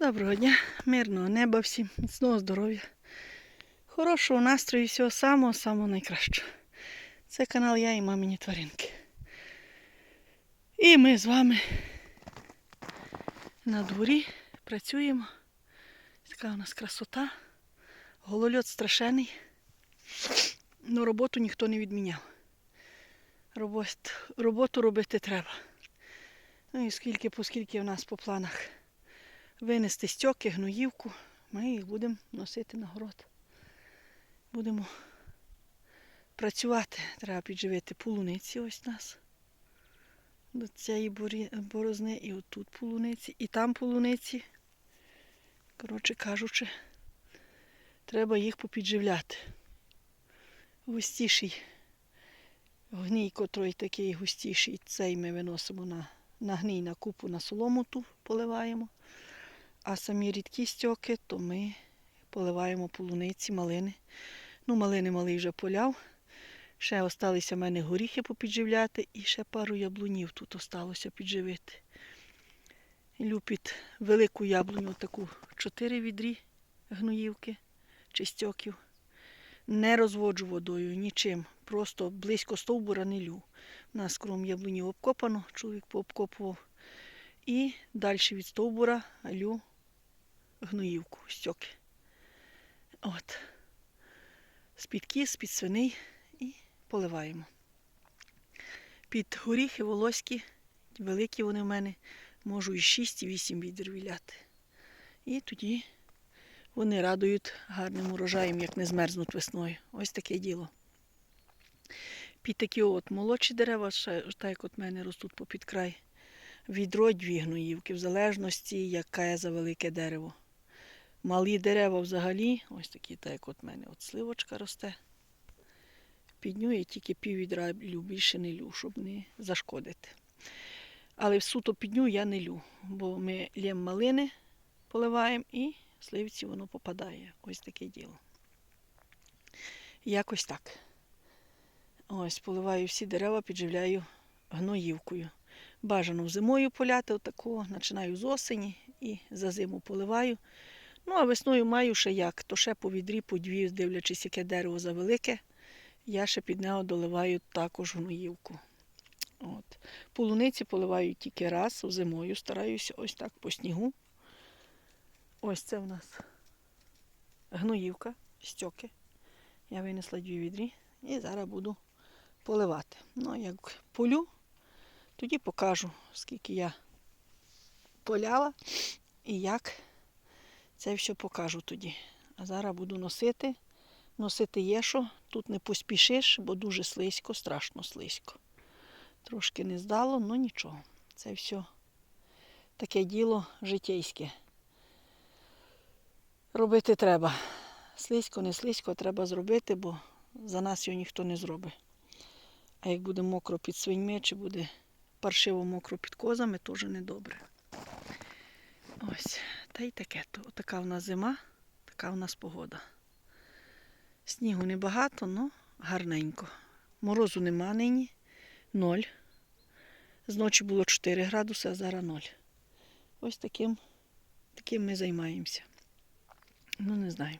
Доброго дня, мирного неба всім, міцного здоров'я, хорошого настрою і всього самого-самого найкращого. Це канал Я і мамині тваринки. І ми з вами на дворі працюємо. Така у нас красота. Голольот страшений. Ну, роботу ніхто не відміняв. Робот, роботу робити треба. Ну і скільки, поскільки в нас по планах винести стьоки, гноївку, ми їх будемо носити на город. Будемо працювати. Треба підживити полуниці ось нас. До цієї борозни і отут полуниці, і там полуниці. Коротше кажучи, треба їх попідживляти. Густіший гній, котрий такий густіший, цей ми виносимо на, на гній, на купу, на солому ту поливаємо. А самі рідкі стьоки, то ми поливаємо полуниці, малини. Ну, малини малий вже поляв. Ще осталися в мене горіхи попідживляти і ще пару яблунів тут осталося підживити. Люпід велику яблуню, таку 4 відрі гноївки чи стьоків. Не розводжу водою нічим. Просто близько стовбура не лю. У нас кром яблунів обкопано, чоловік пообкопував. І далі від стовбура лю гноївку, стьоки. От. З-під кіз, з-під свиней і поливаємо. Під горіхи волоські, великі вони в мене, можу і 6, і 8 відер віляти. І тоді вони радують гарним урожаєм, як не змерзнуть весною. Ось таке діло. Під такі от молодші дерева, так як от мене ростуть попід край, відро дві гноївки, в залежності, яке за велике дерево. Малі дерева взагалі, ось такі, так як от мене от сливочка росте. Під ню я тільки пів відра лю, більше не лю, щоб не зашкодити. Але в суто під ню я не лю, бо ми лєм малини поливаємо і сливці воно попадає. Ось таке діло. Якось так. Ось, поливаю всі дерева, підживляю гноївкою. Бажано зимою поляти отакого, починаю з осені і за зиму поливаю. Ну, а весною маю ще як, то ще по відрі, по дві, дивлячись, яке дерево завелике, я ще під нього доливаю також гноївку. От. Полуниці поливаю тільки раз, зимою стараюся ось так по снігу. Ось це в нас гноївка, стьоки. Я винесла дві відрі і зараз буду поливати. Ну, як полю, тоді покажу, скільки я поляла і як це все покажу тоді. А зараз буду носити. Носити є що, тут не поспішиш, бо дуже слизько, страшно слизько. Трошки не здало, але нічого. Це все таке діло житейське. Робити треба. Слизько, не слизько, треба зробити, бо за нас його ніхто не зробить. А як буде мокро під свиньми, чи буде паршиво мокро під козами, теж недобре. Та й таке. То така в нас зима, така в нас погода. Снігу небагато, але гарненько. Морозу нема нині. Ноль. Зночі було 4 градуси, а зараз 0. Ось таким, таким ми займаємося. Ну, не знаю.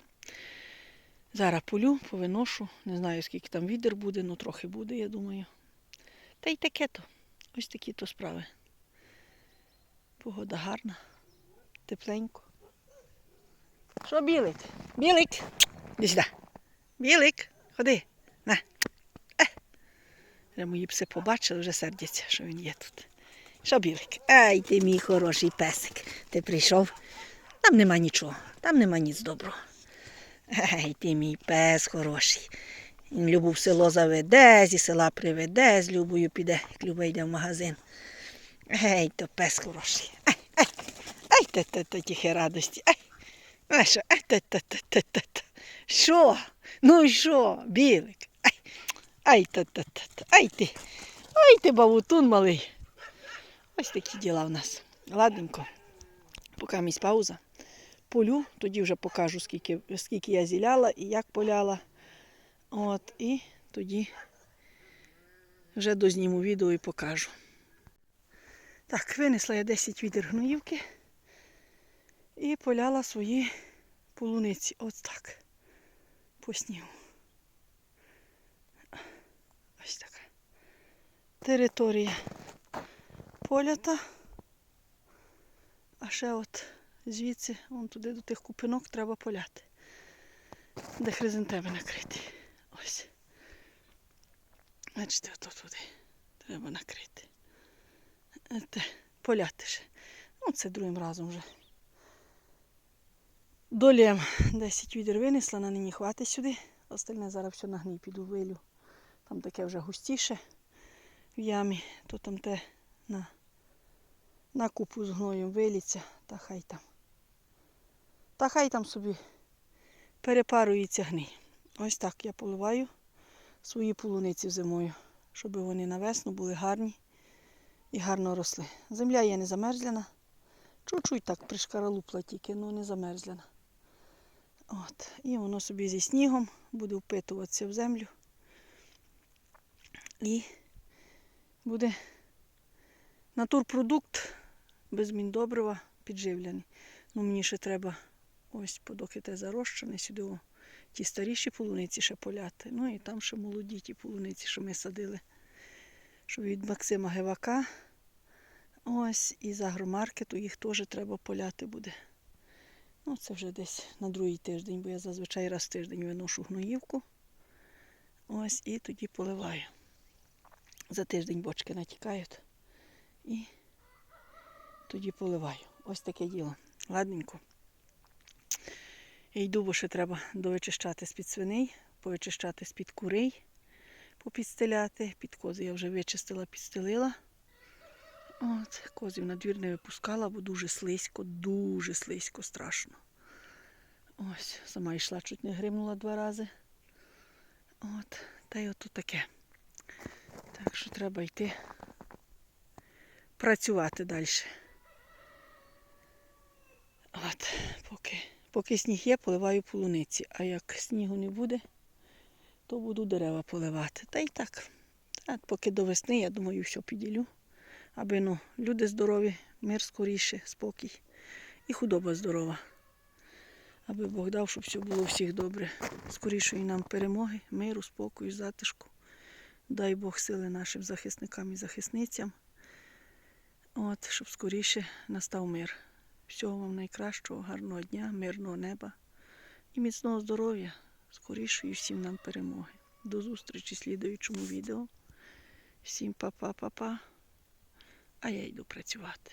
Зараз полю, повиношу. Не знаю, скільки там відер буде, ну трохи буде, я думаю. Та й таке то. Ось такі то справи. Погода гарна, тепленько. Що білик? Білик! Іди сюди. Білик, ходи. На. Е. Мої пси побачили, вже сердяться, що він є тут. Що білик? Ай, ти мій хороший песик. Ти прийшов. Там нема нічого, там нема ніц доброго. Ей, ти мій пес хороший. Він Любу село заведе, зі села приведе, з Любою піде, як Люба йде в магазин. Гей, то пес хороший. Ай, ай, ай, та тихе радості. Ай, а що, ай, та та та та та. Що? Ну і що, білик? Ай, ай, та та та та. Ай ти, ай ти бавутун малий. Ось такі діла в нас. Ладненько. Поки місь пауза. Полю, тоді вже покажу, скільки, скільки я зіляла і як поляла. От, і тоді вже дозніму відео і покажу. Так, винесла я 10 відер гноївки. І поляла свої полуниці. Ось так. По снігу. Ось така. Територія полята. А ще от звідси, вон туди до тих купинок треба поляти. Де хризантеми накриті. Ось. Бачите, ото туди. Треба накрити. Поляти ще. Ну, це другим разом вже. Долєм 10 відер винесла, на нині хватить сюди. Остальне зараз все на гній піду вилю. Там таке вже густіше в ямі, то там те на, на купу з гноєм виліться, та хай там. Та хай там собі перепарується гній. Ось так я поливаю свої полуниці зимою, щоб вони на весну були гарні і гарно росли. Земля є не замерзляна. Чуть-чуть так пришкаралупла тільки, ну не замерзляна. От. І воно собі зі снігом буде впитуватися в землю. І буде натурпродукт без міндобрива підживлений. Ну, мені ще треба ось подоки те зарощене, сюди ті старіші полуниці ще поляти. Ну і там ще молоді ті полуниці, що ми садили. Що від Максима Гевака. Ось і з агромаркету їх теж треба поляти буде. Ну, це вже десь на другий тиждень, бо я зазвичай раз в тиждень виношу гноївку. Ось і тоді поливаю. За тиждень бочки натікають. І тоді поливаю. Ось таке діло. Ладненько. Я йду, бо ще треба довичищати з-під свиней, повичищати з-під курей, попідстеляти. Під кози я вже вичистила, підстелила. От, козів на двір не випускала, бо дуже слизько, дуже слизько, страшно. Ось, сама йшла, чуть не гримнула два рази. От, та й ото таке. Так що треба йти працювати далі. От, поки, поки сніг є, поливаю полуниці. А як снігу не буде, то буду дерева поливати. Та й так. Та, поки до весни, я думаю, все піділю. Аби ну, люди здорові, мир скоріше, спокій. І худоба здорова. Аби Бог дав, щоб все було всіх добре. Скорішої нам перемоги, миру, спокою, затишку. Дай Бог сили нашим захисникам і захисницям. От, щоб скоріше настав мир. Всього вам найкращого, гарного дня, мирного неба і міцного здоров'я, скорішої всім нам перемоги. До зустрічі в слідуючому відео. Всім па-па-па-па. А я йду працювати.